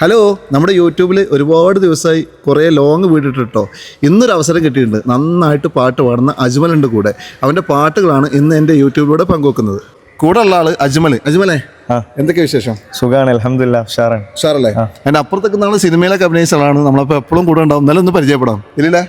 Hello നമ്മുടെ യൂട്യൂബിൽ ഒരുപാട് ദിവസമായി കുറേ ലോങ് വീടിട്ടോ ഇന്നൊരു അവസരം കിട്ടിയിട്ടുണ്ട്. നന്നായിട്ട് പാട്ട് പാടുന്ന അജ്മലുണ്ട് കൂടെ. അവന്റെ പാട്ടുകളാണ് ഇന്ന് എന്റെ യൂട്യൂബിലൂടെ പങ്കുവെക്കുന്നത്. കൂടെ ഉള്ള ആൾ അജ്മൽ അജ്മലേ എന്തൊക്കെ വിശേഷം? സുഖാണ് അലഹമില്ല ഉഷാറാണ്. ഉഷാറല്ലേ? എന്റെ അപ്പുറത്തൊക്കെ നാളെ സിനിമയിലൊക്കെ അഭിനയിച്ച ആളാണ്. നമ്മളപ്പോൾ എപ്പോഴും കൂടെ ഉണ്ടാവും. നല്ല ഒന്ന് പരിചയപ്പെടാം. ഇല്ലേ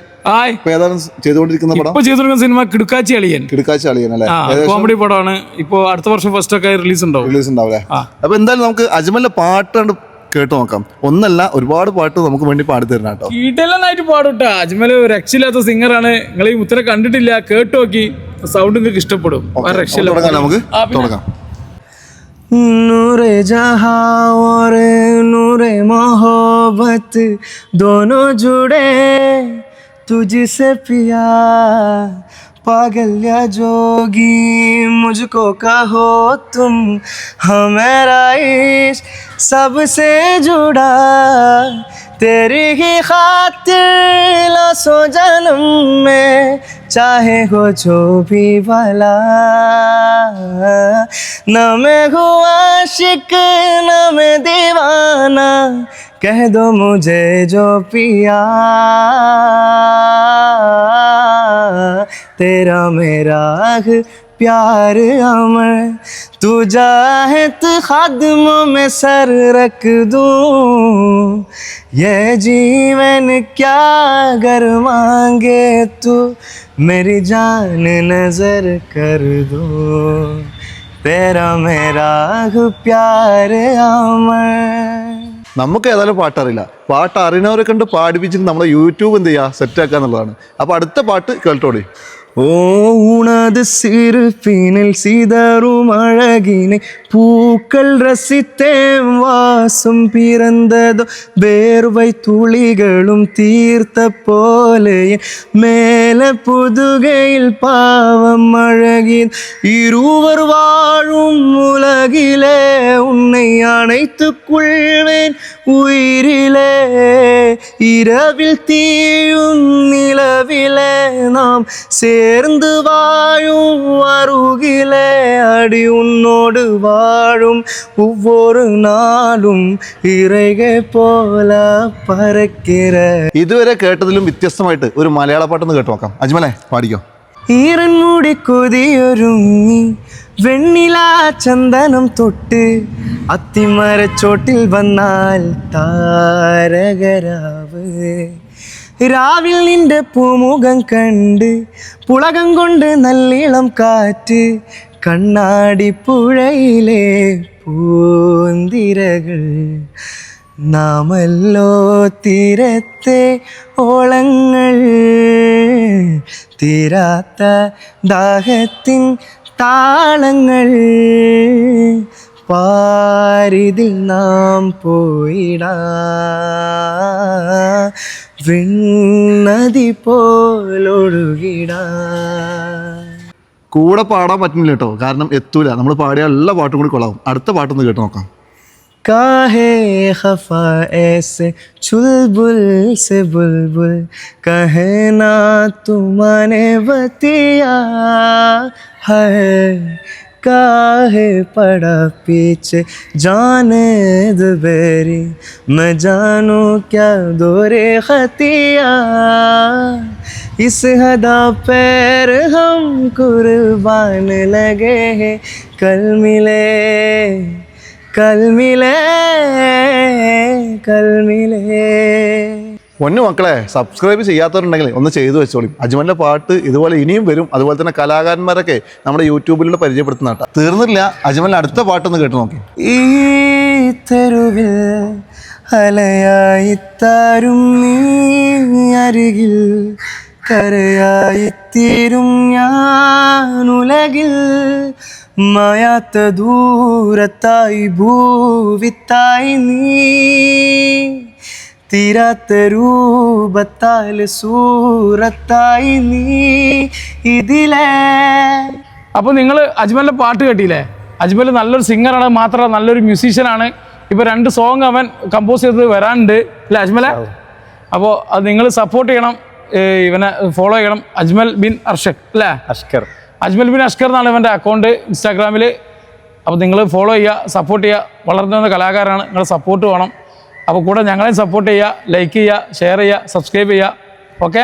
ഏതാണ് ചെയ്തുകൊണ്ടിരിക്കുന്ന പടം? സിനിമ കിടുക്കാച്ചി അളിയൻ. കിടുക്കാച്ചി അല്ലേ? കോമഡി പടമാണ്. ഇപ്പോ അടുത്ത വർഷം ഫസ്റ്റ് ഒക്കെ റിലീസ് ഉണ്ടാവും റിലീസ് ഉണ്ടാവില്ലേ അപ്പൊ എന്തായാലും നമുക്ക് അജ്മലിന്റെ പാട്ട് കണ്ട് കേട്ട് നോക്കാം ഒന്നല്ല ഒരുപാട് പാട്ട് നമുക്ക് വേണ്ടി പാടി തരണം കേട്ടോ കീട്ടെല്ലായിട്ട് പാടുട്ടാ അജ്മല് രക്ഷയില്ലാത്ത സിംഗറാണ് നിങ്ങൾ ഈ മുത്തനെ കണ്ടിട്ടില്ല കേട്ട് നോക്കി സൗണ്ട് നിങ്ങൾക്ക് ഇഷ്ടപ്പെടും വേറെ രക്ഷയില്ല തുടങ്ങാം നമുക്ക് ആ, പിന്നെ. തുടങ്ങാം नूरे जहां और नूरे मोहब्बत दोनों जुड़े तुझसे पिया पागल या जोगी, मुझको कहो तुम हमारा इश्क सबसे जुड़ा, तेरी ही खातिर लासो जन्म में, चाहे हो जो भी भला। न मैं हुआ शिक न मैं दीवाना, कह दो मुझे जो पिया। तेरा मेरा प्यार अमर। तू जाहत खादमों में सर रख दूँ। ये जीवन क्या अगर मांगे तू? मेरी जान नज़र कर दो। तेरा मेरा प्यार अमर। നമുക്ക് ഏതായാലും പാട്ടറിയില്ല. പാട്ട് അറിയുന്നവരെ കണ്ട് പാടിപ്പിച്ചിട്ട് നമ്മളെ യൂട്യൂബ് എന്ത് ചെയ്യുക? സെറ്റാക്കുക എന്നുള്ളതാണ്. അപ്പോൾ അടുത്ത പാട്ട് കേട്ടോടി ஓ உனது சிறுப்பினில் சிதறும் அழகினை பூக்கள் ரசித்தேன் வாசம் பிறந்ததோ வேர்வை துளிகளும் தீர்த்த போலே மேல புதுகையில் பாவம் அழகின் இருவர் வாழும் உலகிலே உன்னை அணைத்துக் கொள்வேன். உயிரிலே இரவில் தீயும் நிலவிலே நாம் சே சேர்ந்து வாழும் அருகிலே அடி உன்னோடு வாழும் ஒவ்வொரு நாளும் இறைகை போல பறக்கிற ഇതുവരെ കേട്ടതിലും വ്യത്യസ്തമായിട്ട് ഒരു മലയാള പാട്ടൊന്ന് കേട്ട് നോക്കാം അജ്മലെ പാടിക്കോ ഈറൻമുടി കൊതിയൊരുങ്ങി വെണ്ണില ചന്ദനം തൊട്ട് അത്തിമരച്ചോട്ടിൽ വന്നാൽ താരകരാവ് രാവിൽ നിന്റെ പൂമുഖം കണ്ട് പുളകം കൊണ്ട് നല്ലിളം കാറ്റ് കണ്ണാടി പുഴയിലെ പൂന്തിരകൾ. നാമല്ലോ തീരത്തെ ഓളങ്ങൾ തീരാത്ത ദാഹത്തിൻ താളങ്ങൾ. പാരിതിൽ നാം പോയിടാ വിണ്ണതി പോലൊഴുകിടാ കൂടെ പാടാൻ പറ്റുന്നില്ല കേട്ടോ കാരണം എത്തൂല നമ്മൾ പാടിയ എല്ലാ പാട്ടും കൂടി കൊള്ളാവും അടുത്ത പാട്ടൊന്ന് കേട്ട് നോക്കാം काहे खफा ऐसे चुलबुल से बुलबुल कहे ना तुमने बतिया है काहे पड़ा पीछे। जाने दबेरी, मैं जानू क्या दोरे खतिया। इस हदा पैर हम कुर्बान लगे हैं। कल मिले कल मिले कल मिले। പൊന്നു മക്കളെ സബ്സ്ക്രൈബ് ചെയ്യാത്തവരുണ്ടെങ്കിൽ ഒന്ന് ചെയ്തു വെച്ചോളി. അജ്മലിന്റെ പാട്ട് ഇതുപോലെ ഇനിയും വരും. അതുപോലെ തന്നെ കലാകാരന്മാരൊക്കെ നമ്മുടെ യൂട്യൂബിലൂടെ പരിചയപ്പെടുത്തുന്ന കേട്ടോ തീർന്നില്ല. അജ്മലിന്റെ അടുത്ത പാട്ടൊന്ന് കേട്ട് നോക്കി. ഈ തെരുവിൽ അലയായി താരും നീ അരികിൽ കരയായിത്തീരും ഞാൻ ഉലകിൽ. മായാത്ത ദൂരത്തായി ഭൂവിത്തായി നീ. തീരാത്ത രൂപത്താൽ സൂറത്തായി നീ ഇതിലേ. അപ്പൊ നിങ്ങൾ അജ്മലിന്റെ പാട്ട് കേട്ടില്ലേ? അജ്മൽ നല്ലൊരു സിംഗറാണ് മാത്രമല്ല നല്ലൊരു മ്യൂസീഷ്യനാണ് ഇപ്പൊ രണ്ട് സോങ് അവൻ കമ്പോസ് ചെയ്ത് വരാനുണ്ട് അല്ലേ അജ്മലെ? അപ്പോൾ അത് നിങ്ങൾ സപ്പോർട്ട് ചെയ്യണം ഇവനെ ഫോളോ ചെയ്യണം. അജ്മൽ ബിൻ അർഷക് അല്ലേ? അഷ്കർ. അജ്മൽ ബിൻ അഷ്കർ എന്നാണ് ഇവന്റെ അക്കൗണ്ട് ഇൻസ്റ്റാഗ്രാമിൽ അപ്പോൾ നിങ്ങൾ ഫോളോ ചെയ്യുക സപ്പോർട്ട് ചെയ്യുക. വളർന്നു വന്ന കലാകാരനാണ് നിങ്ങളുടെ സപ്പോർട്ട് വേണം. അപ്പോൾ കൂടെ ഞങ്ങളെ സപ്പോർട്ട് ചെയ്യുക ലൈക്ക് ചെയ്യുക ഷെയർ ചെയ്യുക സബ്സ്ക്രൈബ് ചെയ്യുക. ഓക്കെ